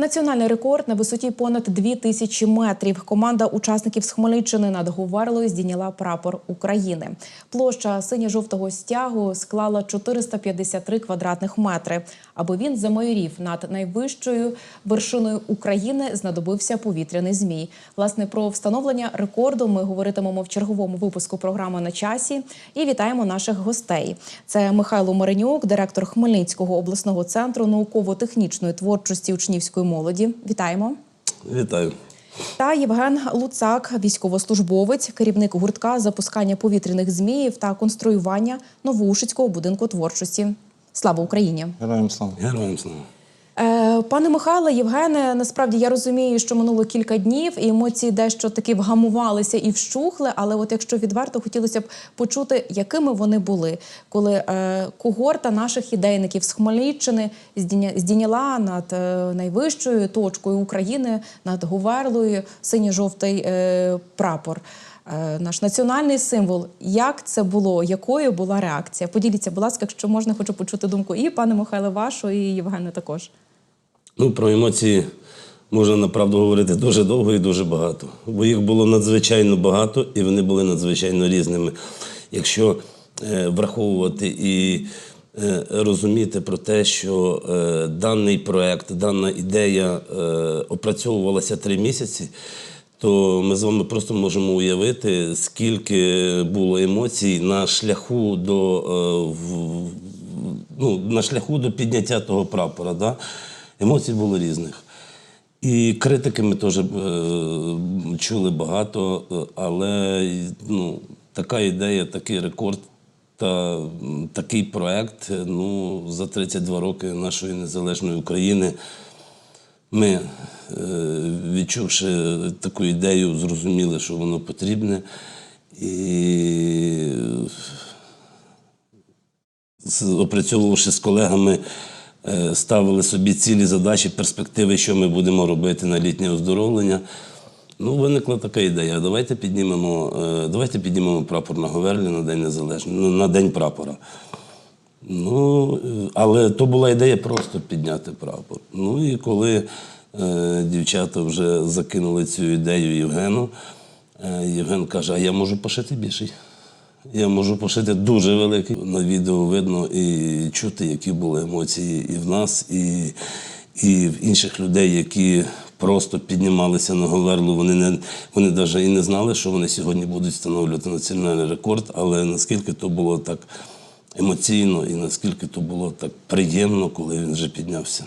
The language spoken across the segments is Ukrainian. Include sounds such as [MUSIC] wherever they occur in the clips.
Національний рекорд на висоті понад 2 тисячі метрів. Команда учасників з Хмельниччини над Говерлою здійняла прапор України. Площа синьо-жовтого стягу склала 453 квадратних метри. Аби він замайорів над найвищою вершиною України, знадобився повітряний змій. Власне про встановлення рекорду ми говоритимемо в черговому випуску програми на часі. І вітаємо наших гостей. Це Михайло Маренюк, директор Хмельницького обласного центру науково-технічної творчості учнівської молоді. Вітаємо. Вітаю. Та Євген Луцак, військовослужбовець, керівник гуртка запускання повітряних зміїв та конструювання Новоушицького будинку творчості. Слава Україні! Героям слава. Героям слава. Е, Пане Михайле, Євгене, насправді я розумію, що минуло кілька днів, і емоції дещо таки вгамувалися і вщухли. Але, от якщо відверто, хотілося б почути, якими вони були, коли е, когорта наших ідейників з Хмельниччини здійня- здійняла над е, найвищою точкою України, над Говерлою, синьо-жовтий е, прапор. Е, Наш національний символ. Як це було? Якою була реакція? Поділіться, будь ласка, якщо можна, хочу почути думку і пане Михайле, вашу, і Євгена також. Ну, про емоції можна направду говорити дуже довго і дуже багато. Бо їх було надзвичайно багато, і вони були надзвичайно різними. Якщо е, враховувати і е, розуміти про те, що е, даний проект, дана ідея е, опрацьовувалася три місяці, то ми з вами просто можемо уявити, скільки було емоцій на шляху до, е, ну, на шляху до підняття того прапора. Да? Емоцій було різних. І критики ми теж е, чули багато, але ну, така ідея, такий рекорд та такий проект ну, за 32 роки нашої незалежної України. Ми, е, відчувши таку ідею, зрозуміли, що воно потрібне. І опрацьовувавши з колегами, е, ставили собі цілі задачі, перспективи, що ми будемо робити на літнє оздоровлення. Ну, виникла така ідея. Давайте піднімемо, е, давайте піднімемо прапор на Говерлі на День Незалежності, на День прапора. Ну, е, але то була ідея просто підняти прапор. Ну і коли е, дівчата вже закинули цю ідею Євгену, е, Євген каже: а я можу пошити більший. Я можу пошити дуже великий. На відео видно і чути, які були емоції і в нас, і, і в інших людей, які просто піднімалися на Говерлу. Вони не вони навіть і не знали, що вони сьогодні будуть встановлювати національний рекорд, але наскільки то було так емоційно і наскільки то було так приємно, коли він вже піднявся.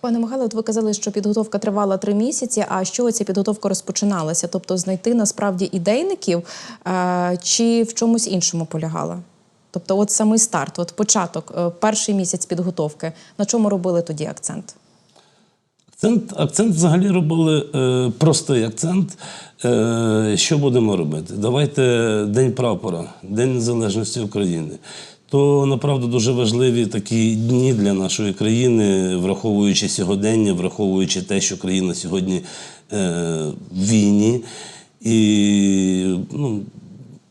Пане Михайло, от ви казали, що підготовка тривала три місяці. А що ця підготовка розпочиналася? Тобто знайти насправді ідейників е, чи в чомусь іншому полягала? Тобто, от самий старт, от початок, е, перший місяць підготовки. На чому робили тоді акцент? Акцент, акцент взагалі робили е, простий акцент. Е, що будемо робити? Давайте День прапора, День Незалежності України. То направду дуже важливі такі дні для нашої країни, враховуючи сьогодення, враховуючи те, що країна сьогодні е, в війні. І ну,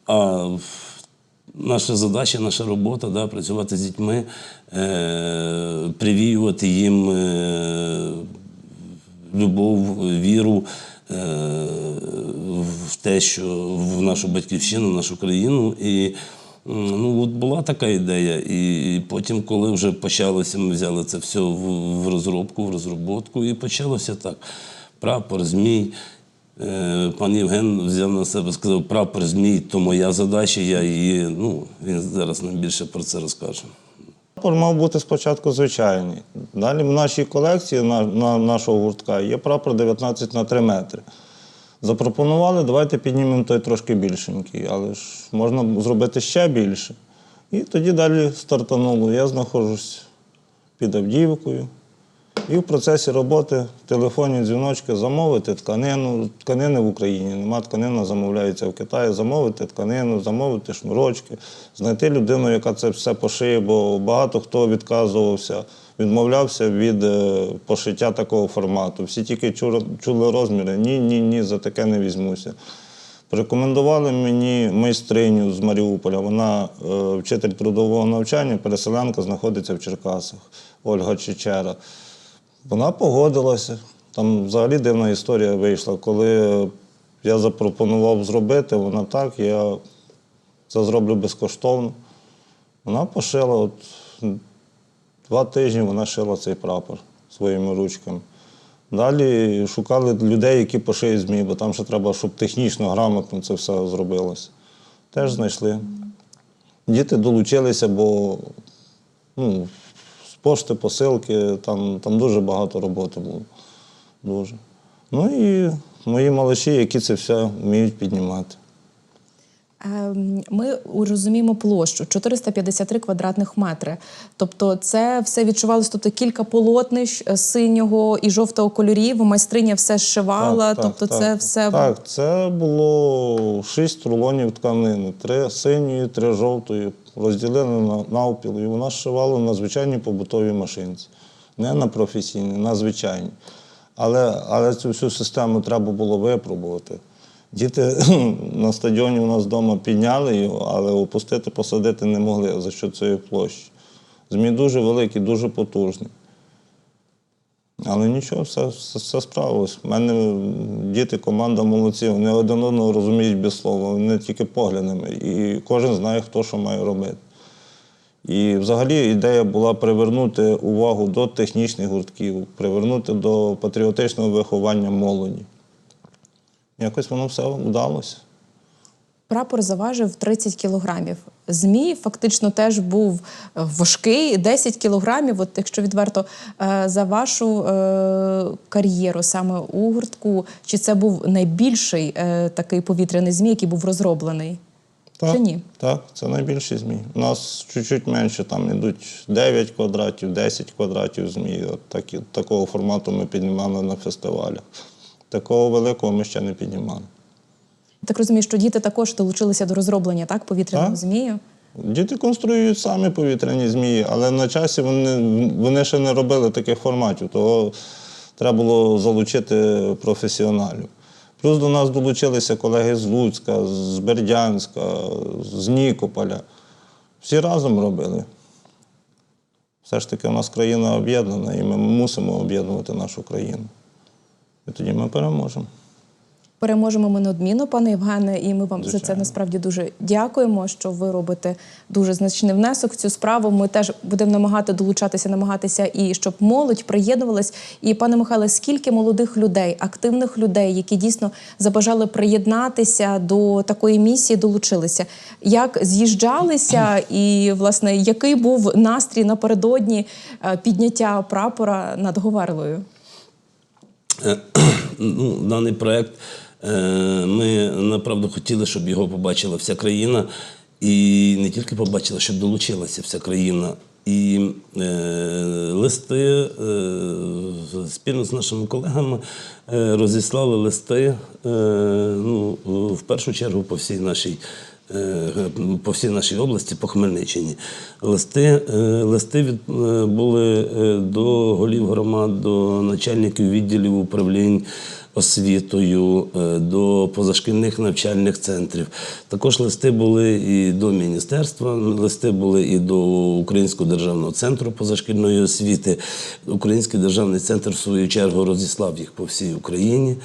а наша задача, наша робота да, працювати з дітьми, е, привіювати їм е, любов, віру е, в те, що в нашу батьківщину, в нашу країну. І ну, от була така ідея. І потім, коли вже почалося, ми взяли це все в, розробку, в розроботку, і почалося так. Прапор, змій. Е, Пан Євген взяв на себе, сказав, прапор змій, то моя задача, я її, ну, він зараз нам більше про це розкаже. Прапор мав бути спочатку звичайний. Далі в нашій колекції на, на, нашого гуртка є прапор 19 на 3 метри. Запропонували, давайте піднімемо той трошки більшенький, але ж можна зробити ще більше. І тоді далі стартануло. Я знаходжусь під Авдіївкою. І в процесі роботи телефонні дзвіночки замовити тканину. Тканини в Україні нема тканина, замовляється в Китаї, замовити тканину, замовити шнурочки, знайти людину, яка це все пошиє, бо багато хто відказувався, відмовлявся від е, пошиття такого формату. Всі тільки чули, чули розміри. Ні, ні, ні, за таке не візьмуся. Порекомендували мені майстриню з Маріуполя. Вона е, вчитель трудового навчання, переселенка, знаходиться в Черкасах, Ольга Чечера. Вона погодилася. Там взагалі дивна історія вийшла. Коли я запропонував зробити, вона так, я це зроблю безкоштовно. Вона пошила, от два тижні вона шила цей прапор своїми ручками. Далі шукали людей, які пошиють змі, бо там ще треба, щоб технічно, грамотно це все зробилося. Теж знайшли. Діти долучилися, бо ну, пошти, посилки, там, там дуже багато роботи було. Дуже. Ну і мої малиші, які це все вміють піднімати. Ем, Ми розуміємо площу 453 квадратних метри. Тобто, це все відчувалося. Тобто кілька полотнищ е, синього і жовтого кольорів. Майстриня все зшивала. тобто, це все Так, це було шість рулонів тканини, три синьої, три жовтої, розділили на навпіл, і вона шивала на звичайній побутовій машинці. Не на професійні, на звичайні. Але, але цю всю систему треба було випробувати. Діти [CLEARS THROAT] на стадіоні у нас вдома підняли його, але опустити, посадити не могли за що цієї площі. Змій дуже великий, дуже потужний. Але нічого, все, все, все справилось. У мене діти, команда молодці, вони один одного розуміють без слова, вони тільки поглядами. І кожен знає, хто що має робити. І взагалі ідея була привернути увагу до технічних гуртків, привернути до патріотичного виховання молоді. Якось воно все вдалося. Прапор заважив 30 кілограмів. Змій фактично теж був важкий, 10 кілограмів. От якщо відверто е, за вашу е, кар'єру саме у гуртку, чи це був найбільший е, такий повітряний змій, який був розроблений? Так, Чи ні? Так, це найбільші змі. У нас чуть-чуть менше, там йдуть 9 квадратів, 10 квадратів змі. От такі, такого формату ми піднімали на фестивалях. Такого великого ми ще не піднімали. Так розумію, що діти також долучилися до розроблення так повітряного змію. Діти конструюють самі повітряні змії, але на часі вони, вони ще не робили таких форматів, того треба було залучити професіоналів. Плюс до нас долучилися колеги з Луцька, з Бердянська, з Нікополя. Всі разом робили. Все ж таки, у нас країна об'єднана, і ми мусимо об'єднувати нашу країну. І тоді ми переможемо. Переможемо ми неодмінно, пане Євгене, і ми вам за це насправді дуже дякуємо, що ви робите дуже значний внесок в цю справу. Ми теж будемо намагати долучатися, намагатися і щоб молодь приєднувалась. І пане Михайле, скільки молодих людей, активних людей, які дійсно забажали приєднатися до такої місії, долучилися? Як з'їжджалися, і власне який був настрій напередодні е, підняття прапора над Говерлою? Е, [CLEARS THROAT] ну, даний проект ми направду хотіли, щоб його побачила вся країна. І не тільки побачила, щоб долучилася вся країна. І е, листи е, спільно з нашими колегами е, розіслали листи е, ну, в першу чергу по всій нашій. Е, По всій нашій області, по Хмельниччині. Листи, е, листи від, е, були до голів громад, до начальників відділів управлінь освітою, до позашкільних навчальних центрів. Також листи були і до міністерства, листи були і до Українського державного центру позашкільної освіти. Український державний центр, в свою чергу, розіслав їх по всій Україні.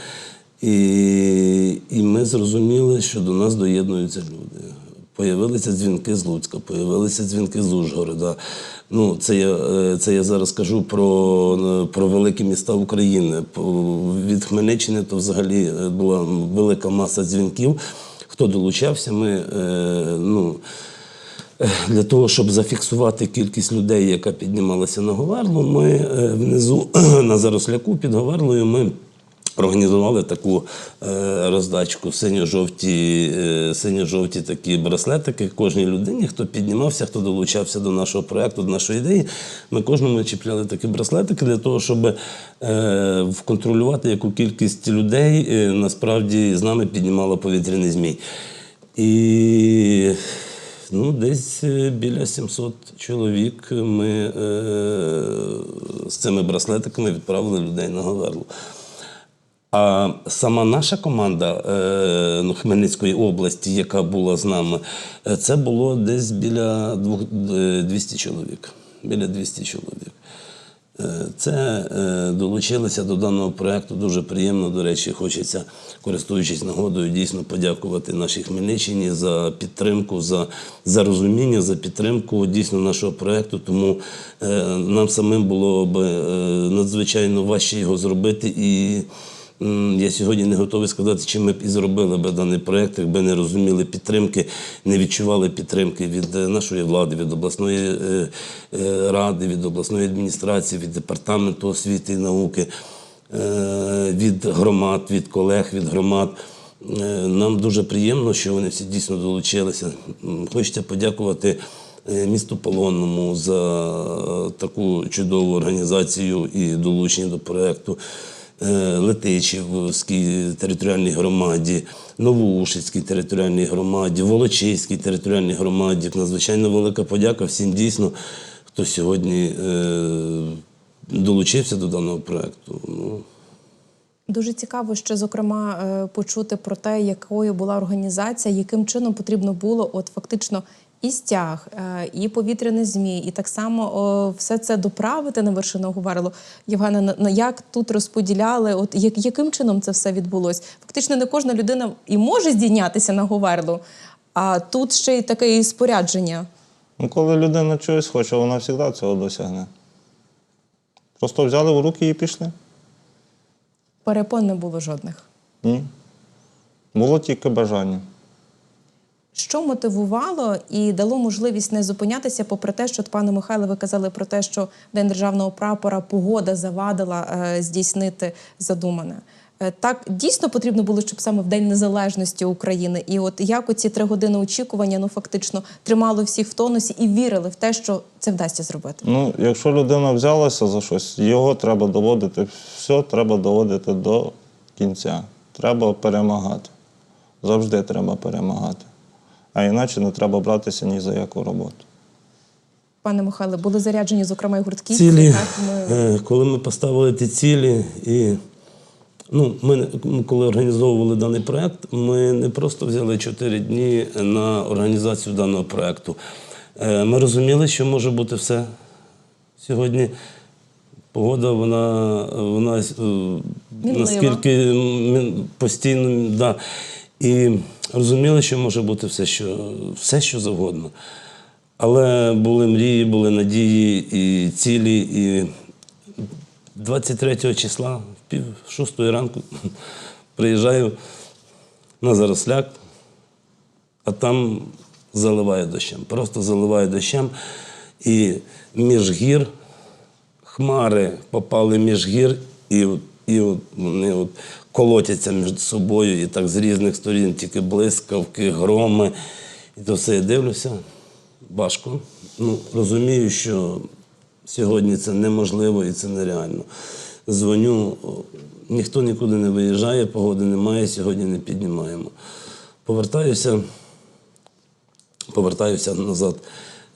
І, і ми зрозуміли, що до нас доєднуються люди. Появилися дзвінки з Луцька, появилися дзвінки з Ужгорода. Ну, це я, е, це я зараз кажу про, е, про великі міста України. Від Хмельниччини то взагалі е, була велика маса дзвінків. Хто долучався, ми ну, для того, щоб зафіксувати кількість людей, яка піднімалася на Говерлу, ми внизу [CLEARS THROAT] на Заросляку під Говерлою ми Організували таку е, роздачку синьо-жовті, е, синьо-жовті такі браслетики кожній людині, хто піднімався, хто долучався до нашого проєкту, до нашої ідеї. Ми кожному чіпляли такі браслетики для того, щоб е, вконтролювати, яку кількість людей насправді з нами піднімала повітряний змій. І ну, десь біля 700 чоловік ми з цими браслетиками відправили людей на Говерлу. А сама наша команда е, ну, Хмельницької області, яка була з нами, е, це було десь біля е, 200 чоловік. Біля 200 чоловік. Е, Це е, долучилися до даного проєкту. Дуже приємно. До речі, хочеться, користуючись нагодою, дійсно подякувати нашій Хмельниччині за підтримку, за, за розуміння, за підтримку дійсно нашого проєкту. Тому е, нам самим було б е, надзвичайно важче його зробити. І я сьогодні не готовий сказати, чи ми б і зробили б даний проєкт, якби не розуміли підтримки, не відчували підтримки від е, нашої влади, від обласної е, е, ради, від обласної адміністрації, від департаменту освіти і науки, від громад, від колег, від громад. Нам дуже приємно, що вони всі дійсно долучилися. Хочеться подякувати місту Полонному за таку чудову організацію і долучення до проєкту. Е, Летичівській територіальній громаді, Новоушицькій територіальній громаді, Волочиській територіальній громаді. Надзвичайно велика подяка всім дійсно, хто сьогодні е, долучився до даного проєкту. Ну, Дуже цікаво ще зокрема е, почути про те, якою була організація, яким чином потрібно було от фактично і стяг, е, і повітряний змій, і так само все це доправити на вершину Говерлу. Євгена, на- на як тут розподіляли? От яким чином це все відбулось? Фактично, не кожна людина і може здійнятися на Говерлу, а тут ще й таке і спорядження. Ну, коли людина чогось хоче, вона завжди цього досягне. Просто взяли в руки і пішли. Перепон не було жодних. Ні. Було тільки бажання. Що мотивувало і дало можливість не зупинятися, попри те, що пане Михайле, ви казали про те, що День державного прапора погода завадила е, здійснити задумане. Е, так дійсно потрібно було, щоб саме в День Незалежності України, і от як оці три години очікування ну фактично тримало всіх в тонусі і вірили в те, що це вдасться зробити. Ну, якщо людина взялася за щось, його треба доводити, все треба доводити до кінця. Треба перемагати. Завжди треба перемагати. А іначе не треба братися ні за яку роботу. Пане Михайле, були заряджені, зокрема, і гуртки. цілі, Так, ми... е, коли ми поставили ті цілі, і ну, ми, коли організовували даний проєкт, ми не просто взяли 4 дні на організацію даного проєкту. Е, Ми розуміли, що може бути все сьогодні. Погода, вона, вона е, наскільки постійно, да. І розуміли, що може бути все, що, все, що завгодно. Але були мрії, були надії і цілі. І 23 числа, в пів шостої ранку, [LAUGHS] приїжджаю на Заросляк, а там заливає дощем. Просто заливає дощем. І між гір хмари попали між гір, і, от- і от вони от колотяться між собою, і так з різних сторін, тільки блискавки, громи. І то все я дивлюся, важко. Ну, розумію, що сьогодні це неможливо і це нереально. Дзвоню, ніхто нікуди не виїжджає, погоди немає, сьогодні не піднімаємо. Повертаюся повертаюся назад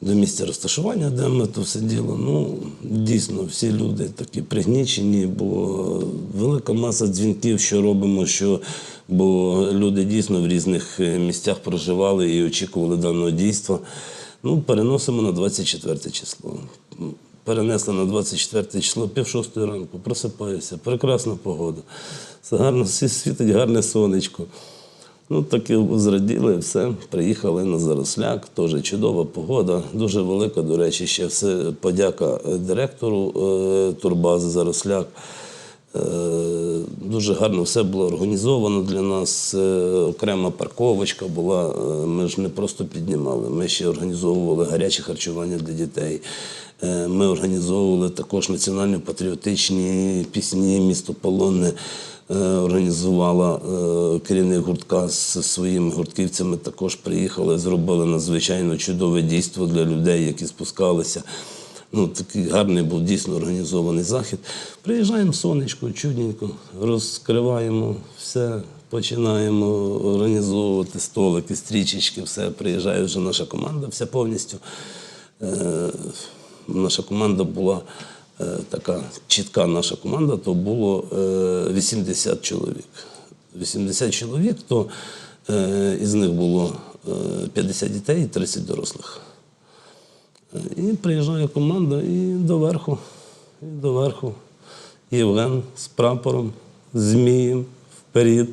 до місця розташування, де ми то все діло. Ну, дійсно, всі люди такі пригнічені, бо велика маса дзвінків, що робимо, що, бо люди дійсно в різних е, місцях проживали і очікували даного дійства. Ну, переносимо на 24 число. Перенесли на 24 число, пів шостої ранку, просипаюся, прекрасна погода. Все гарно [LAUGHS] світить гарне сонечко. Ну, так і зраділи, все. Приїхали на Заросляк, теж чудова погода, дуже велика, до речі, ще все подяка е, директору е, турбази Заросляк. Е, Дуже гарно все було організовано для нас. Е, Окрема парковочка була. Е, Ми ж не просто піднімали, ми ще організовували гаряче харчування для дітей. Ми організовували також національно-патріотичні пісні, місто Полонне організувала керівник гуртка з своїми гуртківцями. Також приїхали, зробили надзвичайно чудове дійство для людей, які спускалися. Ну, такий гарний був дійсно організований захід. Приїжджаємо сонечко, чудненько, розкриваємо все, починаємо організовувати столики, стрічечки, все. Приїжджає вже наша команда, вся повністю. Е, наша команда була е, така чітка наша команда, то було е, 80 чоловік. 80 чоловік, то е, із них було е, 50 дітей і 30 дорослих. І приїжджає команда і доверху, і доверху. Євген з прапором, змієм вперед,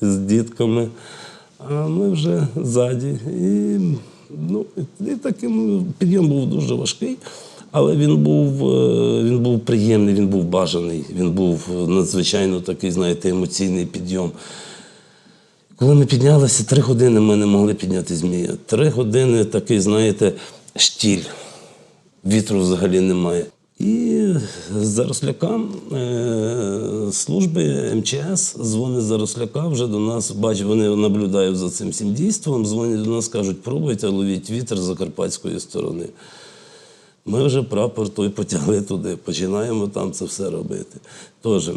з дітками. А ми вже ззаді. І, ну, і таким підйом був дуже важкий, але він був, е, він був приємний, він був бажаний, він був надзвичайно такий, знаєте, емоційний підйом. Коли ми піднялися, три години ми не могли підняти змія. Три години такий, знаєте, штіль. Вітру взагалі немає. І зарослякам е, служби МЧС дзвонить заросляка вже до нас, бачать, вони наблюдають за цим всім дійством, дзвонять до нас, кажуть, пробуйте ловіть вітер з закарпатської сторони. Ми вже прапор той потягли туди, починаємо там це все робити. Тож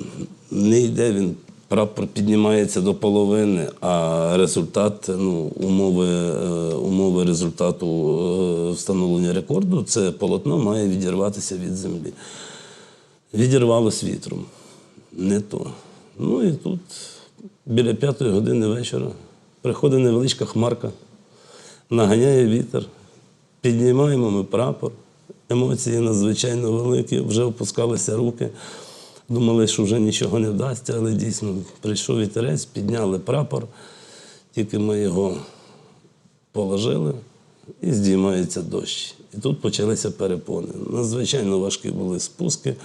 не йде він, прапор піднімається до половини, а результат, ну, умови, е, умови результату е, встановлення рекорду це полотно має відірватися від землі. Відірвалось вітром. Не то. Ну і тут біля п'ятої години вечора приходить невеличка хмарка, наганяє вітер, піднімаємо ми прапор. Емоції надзвичайно великі, вже опускалися руки. Думали, що вже нічого не вдасться, але дійсно прийшов вітерець, підняли прапор, тільки ми його положили і здіймається дощ. І тут почалися перепони. Надзвичайно важкі були спуски,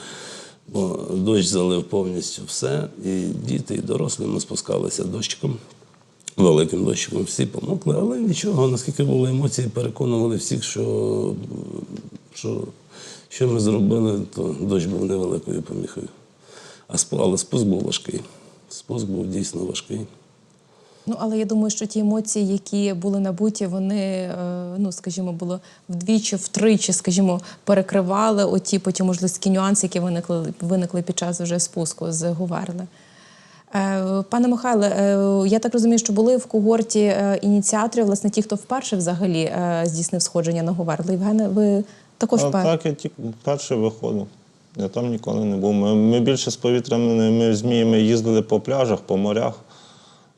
бо дощ залив повністю все. І діти, і дорослі ми спускалися дощиком, великим дощиком, всі помокли, але нічого, наскільки були емоції, переконували всіх, що, що, що ми зробили, то дощ був невеликою поміхою. А спу- але спуск був важкий. Спуск був дійсно важкий. Ну, але я думаю, що ті емоції, які були набуті, вони, е, ну скажімо, було вдвічі, втричі, скажімо, перекривали оті потім можливі нюанси, які виникли, виникли під час вже спуску з Гуверли. Е, Пане Михайле, е, я так розумію, що були в когорті ініціаторів, власне, ті, хто вперше взагалі здійснив сходження на Гуверлу. Євгене, ви також А вперше? так я тільки перший виходив. Я там ніколи не був. Ми, ми більше з повітряними зміями їздили по пляжах, по морях,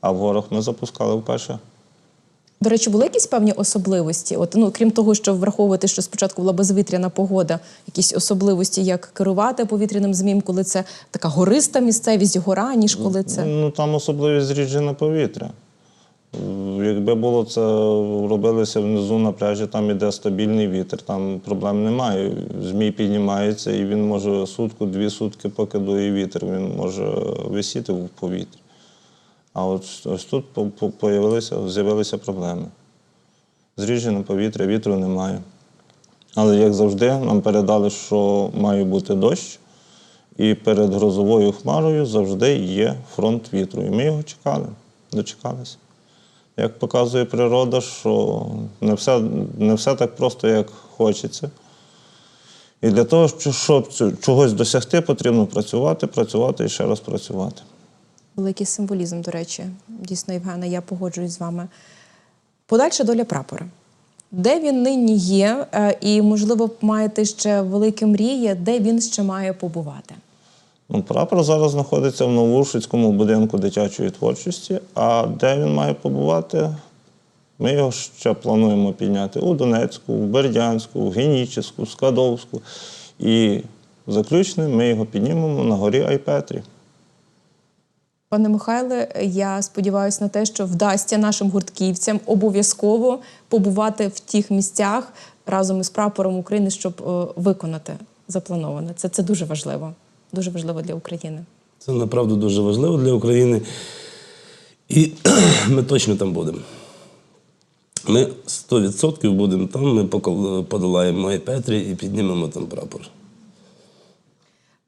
а в горах ми запускали вперше. До речі, були якісь певні особливості? От, ну, крім того, що враховувати, що спочатку була безвітряна погода, якісь особливості, як керувати повітряним змієм, коли це така гориста місцевість, гора, ніж коли це. Ну там особливість зріджене повітря. Якби було це робилося внизу на пляжі, там іде стабільний вітер, там проблем немає. Змій піднімається і він може сутку, дві сутки, поки дує вітер, він може висіти в повітрі. А от ось тут з'явилися проблеми. Зріджене повітря, вітру немає. Але як завжди, нам передали, що має бути дощ, і перед грозовою хмарою завжди є фронт вітру. І ми його чекали, дочекалися. Як показує природа, що не все, не все так просто, як хочеться. І для того, щоб чогось досягти, потрібно працювати, працювати і ще раз працювати. Великий символізм, до речі. Дійсно, Євгена, я погоджуюсь з вами. Подальша доля прапора. Де він нині є, е, і, можливо, маєте ще великі мрії, де він ще має побувати? Ну, прапор зараз знаходиться в Новушицькому будинку дитячої творчості. А де він має побувати? Ми його ще плануємо підняти у Донецьку, в Бердянську, в Генічеську, в Скадовську. І заключним ми його піднімемо на горі Айпетрі. Пане Михайле, я сподіваюся на те, що вдасться нашим гуртківцям обов'язково побувати в тих місцях разом із прапором України, щоб е, виконати заплановане. Це, це дуже важливо. Дуже важливо для України. Це направду дуже важливо для України. І [CLEARS THROAT] ми точно там будемо. Ми 100% будемо там, ми подолаємо Майпетрі і піднімемо там прапор.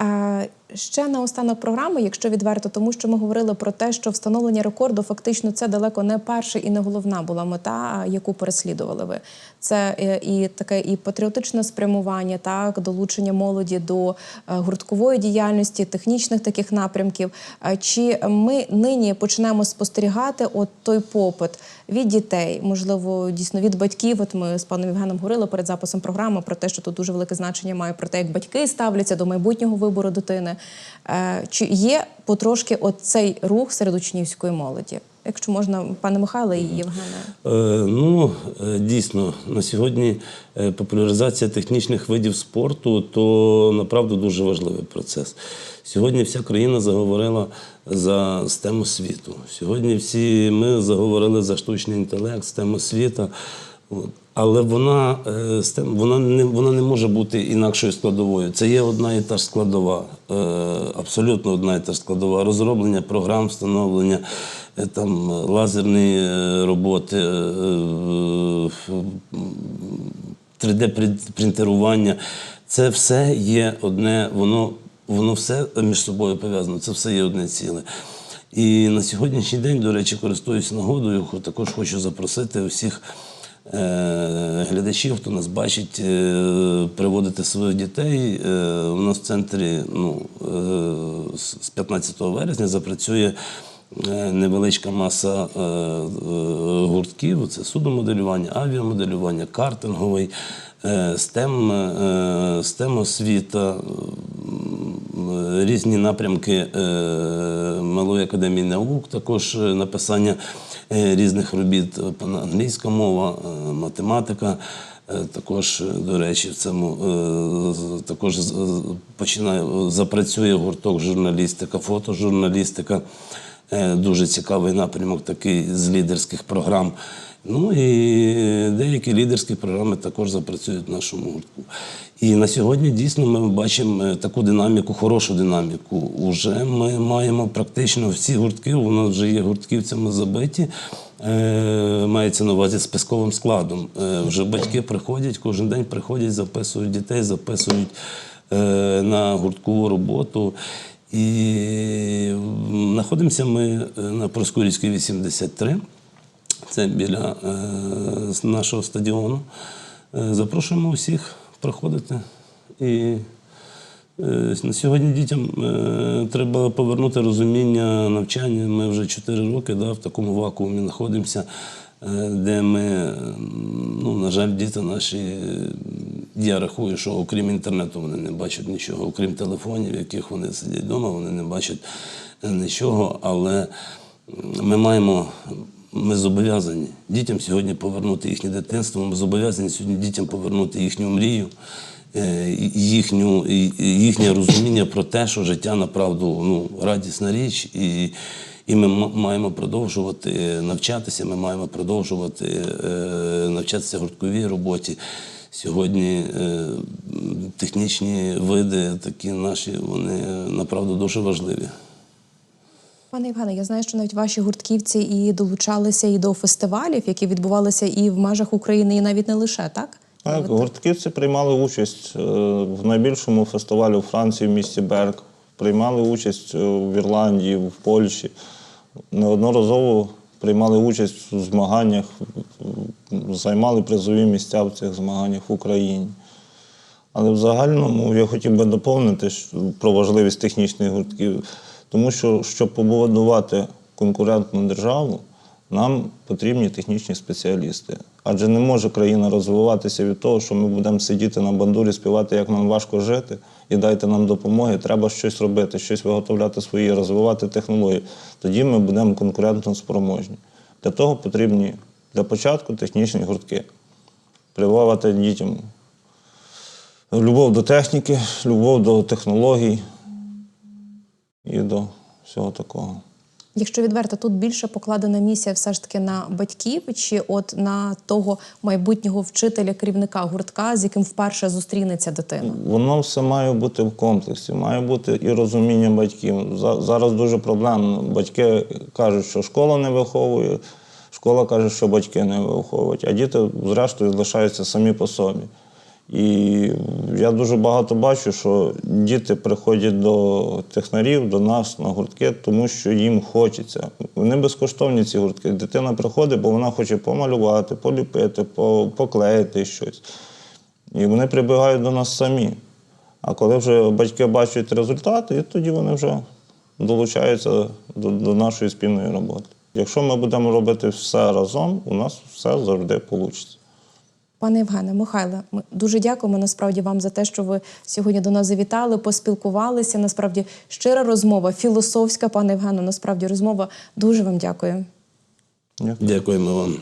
Е, ще наостанок програми, якщо відверто, тому що ми говорили про те, що встановлення рекорду фактично це далеко не перша і не головна була мета, яку переслідували ви. Це е, і таке і патріотичне спрямування, так долучення молоді до е, гурткової діяльності, технічних таких напрямків. Чи ми нині почнемо спостерігати от той попит від дітей, можливо, дійсно від батьків? От ми з паном Євгеном говорили перед записом програми про те, що тут дуже велике значення має про те, як батьки ставляться до майбутнього вибору дитини. Е, Чи є потрошки от цей рух серед учнівської молоді? Якщо можна, пане Михайле і Євгене. Е, Ну, е, дійсно, на сьогодні популяризація технічних видів спорту то направду дуже важливий процес. Сьогодні вся країна заговорила за STEM світу. Сьогодні всі ми заговорили за штучний інтелект, STEM освіта. Але вона, е, вона, не, вона не може бути інакшою складовою. Це є одна і та ж складова, е, абсолютно одна і та ж складова. Розроблення програм, встановлення е, там, лазерної роботи, е, 3D-принтерування. Це все є одне, воно, воно все між собою пов'язано, це все є одне ціле. І на сьогоднішній день, до речі, користуюсь нагодою, також хочу запросити усіх глядачів, хто нас бачить, е, приводити своїх дітей. Е, у нас в центрі ну, е, з з 15 вересня запрацює е, невеличка маса е, е, гуртків. Це судомоделювання, авіамоделювання, картинговий, е, е, STEM освіта, різні напрямки е, Малої академії наук, також е, написання е, різних робіт, е, англійська мова, е, математика. Е, Також, е, до речі, в цьому е, також починає запрацює гурток журналістика, фотожурналістика. Е, Дуже цікавий напрямок такий з лідерських програм. Ну і деякі лідерські програми також запрацюють в нашому гуртку. І на сьогодні дійсно ми бачимо е, таку динаміку, хорошу динаміку. Уже ми маємо практично всі гуртки, у нас вже є гуртківцями забиті. Е, мається на увазі списковим складом. Е, вже батьки приходять, кожен день приходять, записують дітей, записують на гурткову роботу. І знаходимося ми на Проскурівській 83. Це біля е, нашого стадіону. Е, запрошуємо усіх приходити. І е, на сьогодні дітям треба повернути розуміння навчання. Ми вже 4 роки да, в такому вакуумі знаходимося, де ми, ну, на жаль, діти наші, я рахую, що окрім інтернету вони не бачать нічого, окрім телефонів, яких вони сидять вдома, вони не бачать нічого. Але ми маємо, ми зобов'язані дітям сьогодні повернути їхнє дитинство. Ми зобов'язані сьогодні дітям повернути їхню мрію, е, їхню, їхнє розуміння про те, що життя направду ну, радісна річ. І, і ми маємо продовжувати навчатися, ми маємо продовжувати е, навчатися гуртковій роботі. Сьогодні е, технічні види, такі наші, вони е, направду дуже важливі. Пане Євгене, я знаю, що навіть ваші гуртківці і долучалися і до фестивалів, які відбувалися і в межах України, і навіть не лише так. Так, гуртківці приймали участь е, в найбільшому фестивалі у Франції в місті Берг, приймали участь е, в Ірландії, в Польщі. Неодноразово приймали участь у змаганнях, займали призові місця в цих змаганнях в Україні. Але в загальному я хотів би доповнити про важливість технічних гуртків, тому що, щоб побудувати конкурентну державу, нам потрібні технічні спеціалісти. Адже не може країна розвиватися від того, що ми будемо сидіти на бандурі, співати, як нам важко жити, і дайте нам допомоги. Треба щось робити, щось виготовляти свої, розвивати технології. Тоді ми будемо конкурентно спроможні. Для того потрібні для початку технічні гуртки. Прививати дітям любов до техніки, любов до технологій і до всього такого. Якщо відверто, тут більше покладена місія все ж таки на батьків, чи от на того майбутнього вчителя, керівника гуртка, з яким вперше зустрінеться дитина. Воно все має бути в комплексі, має бути і розуміння батьків. За- Зараз дуже проблемно. Батьки кажуть, що школа не виховує, школа каже, що батьки не виховують, а діти, зрештою, залишаються самі по собі. І я дуже багато бачу, що діти приходять до технарів, до нас на гуртки, тому що їм хочеться. Вони безкоштовні ці гуртки. Дитина приходить, бо вона хоче помалювати, поліпити, поклеїти щось. І вони прибігають до нас самі. А коли вже батьки бачать результати, і тоді вони вже долучаються до, до нашої спільної роботи. Якщо ми будемо робити все разом, у нас все завжди вийде. Пане Євгене, Михайле, ми дуже дякуємо насправді вам за те, що ви сьогодні до нас завітали, поспілкувалися. Насправді щира розмова, філософська, пане Євгене, насправді розмова. Дуже вам дякую. Дякуємо вам.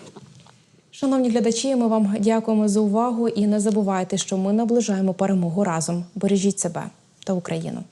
Шановні глядачі, ми вам дякуємо за увагу і не забувайте, що ми наближаємо перемогу разом. Бережіть себе та Україну.